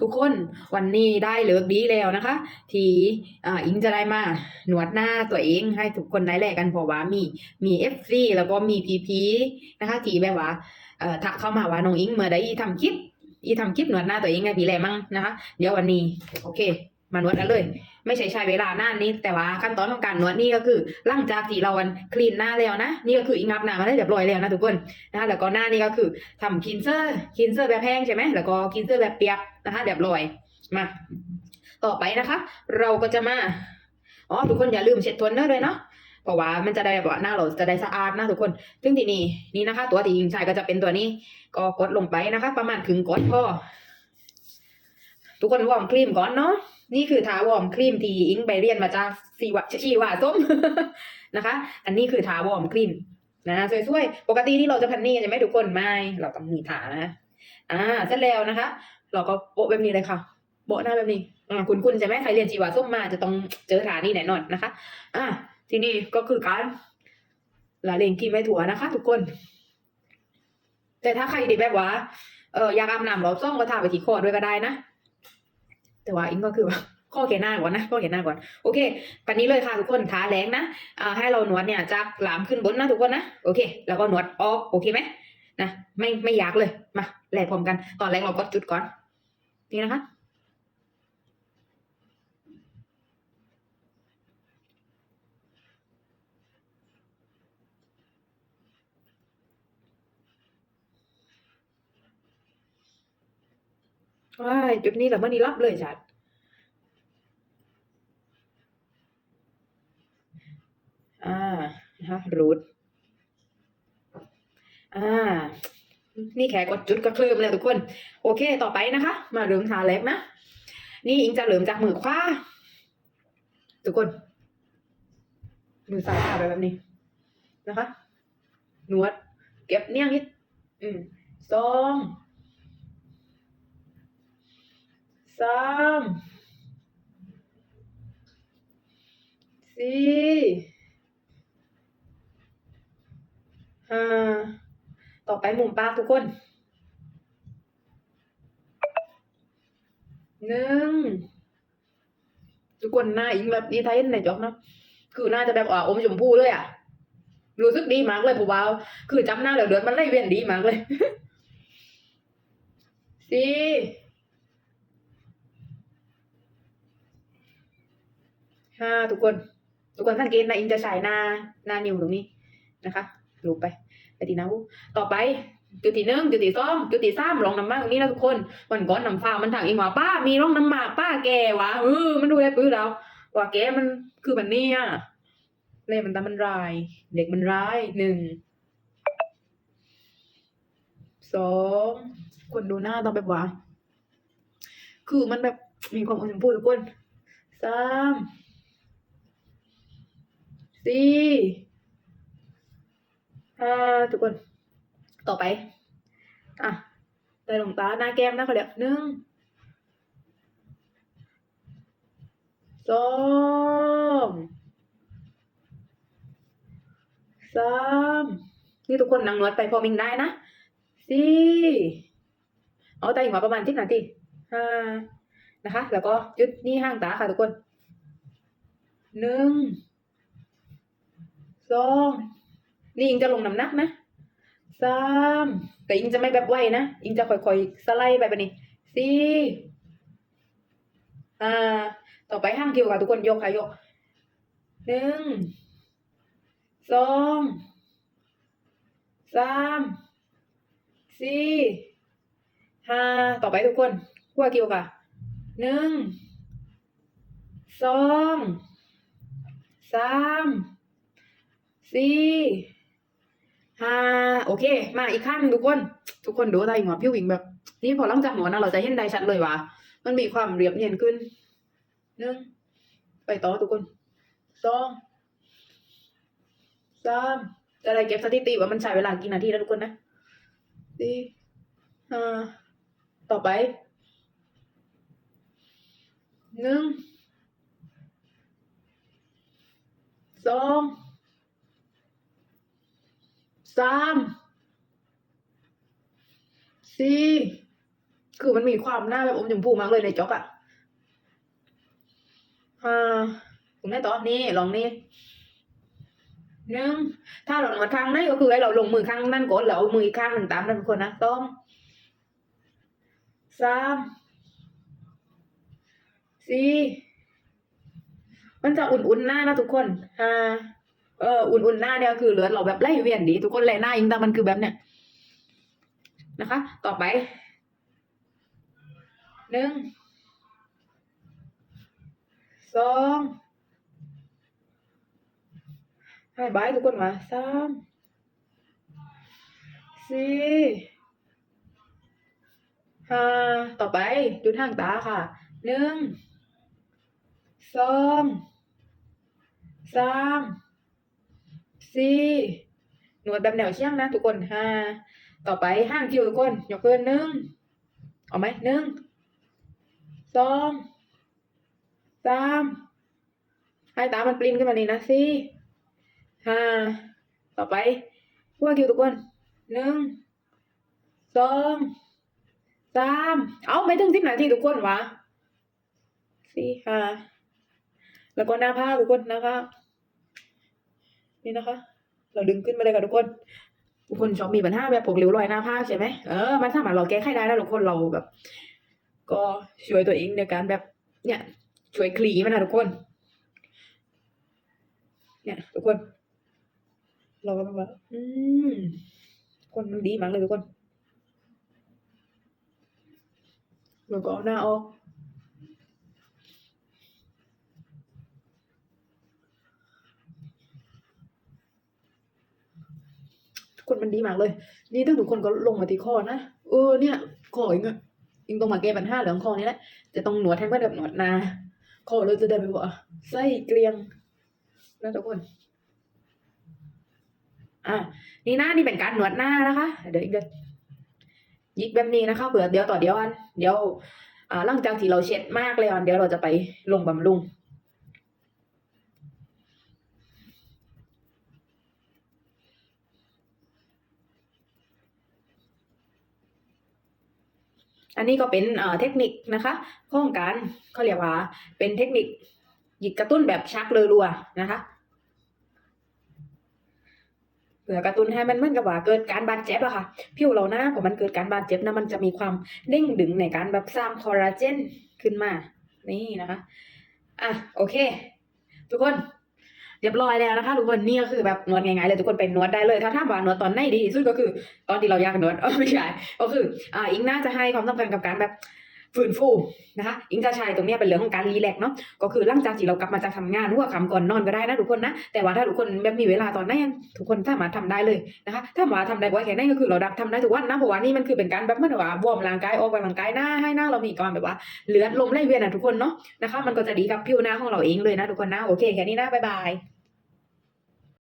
ทุกคนวันนี้ได้เลิกดีแล้วนะคะ ที่อ่าอิงจะได้มาหนวดหน้าตัวเองให้ทุกคนได้แลกกันเพราะว่ามีมีเอฟซีแล้วก็มีพีพีนะคะที่แบบว่าเอ่อทักเข้ามาว่าน้องอิงเมื่อได้ทำคลิปอีทำคลิปหนวดหน้าตัวเองไงพี่แหลมั่งนะคะ เดี๋ยววันนี้ โอเค มานวดกันเลย ไม่ใช่ใช้เวลานานนี้แต่ว่าขั้นตอนของการนวดนี่ก็คือหลังจากที่เราวันคลีนหน้าแล้วนะ นี่ก็คืออิงอัพหน้ามาได้เรียบร้อยแล้วนะทุกคนนะคะแล้วก็หน้านี่ก็คือทำคินเซอร์คินเซอร์แบบแห้งใช่ไหมแล้วก็คินเซอร์แบบเปียกนะคะเรียบร้อยมาต่อไปนะคะ เราก็จะมาอ๋อทุกคนอย่าลืมเช็ดทวนเนอร์ด้วยเนาะเพราะว่ามันจะได้แบบว่าหน้าเราจะได้สะอาดนะทุกคน ซึ่งที่นี่นี่นะคะ ตัวที่ยิงใช้ก็จะเป็นตัวนี้ ก็กดลงไปนะคะ ประมาณถึงกดพอ ทุกคนวอร์มครีมก่อนเนาะนี่คือทาวอร์มครีมที่อิงไปเรียนมาจากสีวะชีวาส้มนะคะ อันนี้คือทาวอร์มครีมนะสวยๆ ปกติที่เราจะพันนี่ใช่ไหมทุกคนไม่เราต้องมีทานะ อ่าเสร็จแล้วนะคะ เราก็โปะแบบนี้เลยค่ะโบะหน้าแบบนี้อ่าคุณคุณใช่ไหมใครเรียนจีวาส้มมาจะต้องเจอฐานนี่แน่นอนนะคะ อ่าทีนี้ก็คือการละเลงกินไม่ถั่วนะคะ ทุกคน แต่ถ้าใครที่แบบว่าเอออยากอาบน้ำรอบซ่องก็ทาไปที่คอด้วยก็ได้นะ แต่ว่าอิงก็คือว่าข้อเขียนหน้าก่อนนะข้อเขียนหน้าก่อนโอเคปันนี้เลยค่ะทุกคนขาแรงนะอ่าให้เราหนวดเนี่ยจากหลามขึ้นบนนะทุกคนนะโอเค แล้วก็หนวดออกโอเคไหมนะไม่ไม่ยากเลยมาแหลกพร้อมกันตอนแรกเราก็จุดก่อน นี่นะคะ ว้ายจุดนี้แหละเมื่อนี้รับเลยจัดอ่านะคะรูทอ่า นี่แค่กดจุดก็เคลิมเลยทุกคน โอเค ต่อไปนะคะ มาเริ่มทาเล็บนะ นี่อิงจะเริ่มจากมือขวาทุกคน มือซ้ายทาไปแบบนี้นะคะ นวด เก็บเนี่ยงนิดอืมสอง สามสี่ห้าต่อไปมุมปากทุกคนหนึ่งทุกคนหน้าอิงแบบนี้ไทยในจอกเนาะคือหน้าจะแบบอ่าอมชมพูเลยอะ รู้สึกดีมากเลยผมว่าคือจำหน้าแล้วเดือนมันไล่เวียนดีมากเลยสี่ ห้าทุกคน ทุกคนสังเกตนะอิงจะใช้หน้าหน้านิวตรงนี้นะคะลูบไปไปที่นิ้ต่อไปจุดที่หนึ่งจุดที่สองจุดที่สามลองน้ำมากตรงนี้นะทุกคนวันก่อนน้ำฟ้ามันถามอิงว่าป้า มีร่องน้ำหมากป้าแกวะเออมันดูแลปื้อเราว่าแกมันคือแบบนี้อะเล่มันตามันร้าย เด็กมันร้ายหนึ่งสองคนดูหน้าต้องแบบว่า คือมันแบบมีความอมชมพูทุกคนสาม สี่ห้าทุกคน ต่อไป อะใต้หลงตาหน้าแก้มนะเขาเรียกหนึ่งสองสามนี่ทุกคนนั่งนวดไปพอมิงได้นะสี่เอาไตหัวประมาณสิบนาทีห้านะคะ แล้วก็จุดนี่ห้างตาค่ะทุกคนหนึ่ง สองนี่อิงจะลงน้ำหนักนะสามแต่อิงจะไม่แบบไวนะอิงจะค่อยๆสไลด์ไปแบบนี้สี่อ่าต่อไปห้างคิวค่ะทุกคนยกค่ะยกหนึ่งสองสามสี่ห้าต่อไปทุกคนหัวคิวค่ะหนึ่งสองสาม สี่ห้าโอเค มาอีกข้างหนึ่งทุกคน ทุกคนดูได้หัวพี่วิงแบบ นี่พอหลังจากหัวนะเราจะเห็นได้ชัดเลยว่า มันมีความเรียบเนียนขึ้นหนึ่งไปต่อทุกคนสองสามจะได้เก็บสถิติว่ามันใช้เวลากี่นาทีแล้วทุกคนนะสี่ห้าต่อไปหนึ่งสอง สามสี่คือมันมีความหน้าแบบอมชมพูมากเลยในจ็อกอะอ่าผมได้ต่อนี่ลองนี่หนึ่งถ้าเราหนวดข้างในก็คือให้เราลงมือข้างนั่นก่อนแล้วเอามืออีกข้างหนึ่งตามนั่นทุกคนนะต้องสามสี่มันจะอุ่นๆหน้านะทุกคนอ่า เอออุ่นๆหน้าเนี่ยคือเลือดเราแบบไล่เวียนดี ทุกคนเลยหน้าอิงแต่มันคือแบบเนี้ยนะคะ ต่อไปหนึ่งสองให้บายทุกคนมาสามสี่ห้าต่อไปดูทางตาค่ะหนึ่งสองสาม สี่หนวดแบบแนวเชียงนะ ทุกคนห้าต่อไปห้างคิวทุกคน ยกเกินหนึ่งเอาไหมหนึ่งสองสามให้ตามันปริ้นขึ้นมานี่นะสี่ห้าต่อไปหัวคิวทุกคนหนึ่งสองสามเอาไม่ถึงสิบนาทีทุกคนวะสี่ห้าแล้วก็หน้าผ้าทุกคนหน้าผ้า นี่นะคะ เราดึงขึ้นมาเลยค่ะทุกคน ทุกคนชอบมีปัญหาแบบปกริ้วรอยหน้าผ้าใช่ไหมเออมันสามารถเราแก้ไขได้นะทุกคนเราแบบ ก็ช่วยตัวเองในการแบบเนี่ยช่วยคลีมันนะทุกคน เนี่ย ทุกคน เราก็แบบว่าอืมคนมันดีมากเลยทุกคนเราก็เอาหน้าออก คนมันดีมากเลย นี่ถ้าทุกคนก็ลงมาที่คอนะ เออเนี่ยคอเองอะเองต้องมาแก้ปัญหาเรื่องคอนี้แหละ จะต้องหนวดให้มันแบบหนวดนาคอเราจะได้แบบว่าไส้เกลียงนะทุกคน อะนี่น้านี่เป็นการหนวดหน้านะคะ เดี๋ยวอีกจะยิกแบบนี้นะคะเผื่อเดี๋ยวต่อเดี๋ยวอัน เดี๋ยว อ่าหลังจากที่เราเช็ดมากเลยอันเดี๋ยวเราจะไปลงบำรุง อันนี้ก็เป็นเทคนิคนะคะของการเขาเรียกว่าเป็นเทคนิคหยิกกระตุ้นแบบชักเลยรัวนะคะเพื่อกระตุ้นให้มันเหมือนกับว่าเกิดการบาดเจ็บอะค่ะผิวเราหน้าพอมันเกิดการบาดเจ็บนะมันจะมีความเด้งดึงในการแบบสร้างคอลลาเจนขึ้นมา นี่นะคะ อะโอเค ทุกคน เรียบร้อยแล้วนะคะทุกคนนี่ก็คือแบบนวดง่ายๆเลยทุกคนเป็นนวดได้เลย ถ้าถามว่านวดตอนไหนดีที่สุดก็คือตอนที่เราอยากนวดไม่ใช่ก็คืออ่าอิงน่าจะให้ความสำคัญกับการแบบฟื้นฟูนะคะอิงจะใช้ตรงนี้เป็นเรื่องของการรีแลกซ์เนาะก็คือหลังจากที่เรากลับมาจากทำงานหัวค่ำก่อนนอนก็ได้นะทุกคนนะแต่ว่าถ้าทุกคนแบบมีเวลาตอนนั้นทุกคนสามารถทำได้เลยนะคะถ้าว่าทำได้บ่อยแค่ไหนก็คือเราดับทำได้ทุกวันนะเพราะว่านี่มันคือเป็นการแบบเมื่อนว่าวอร์มร่างกายออกกำลังกายหน้าให้หน้าเรามีการแบบว่าเลือดลมไหลเวียนนะทุกคนเนาะนะคะมันก็จะดีกับผิวหน้าของเราเองเลยนะทุกคนนะโอเคแค่นี้นะบ๊ายบาย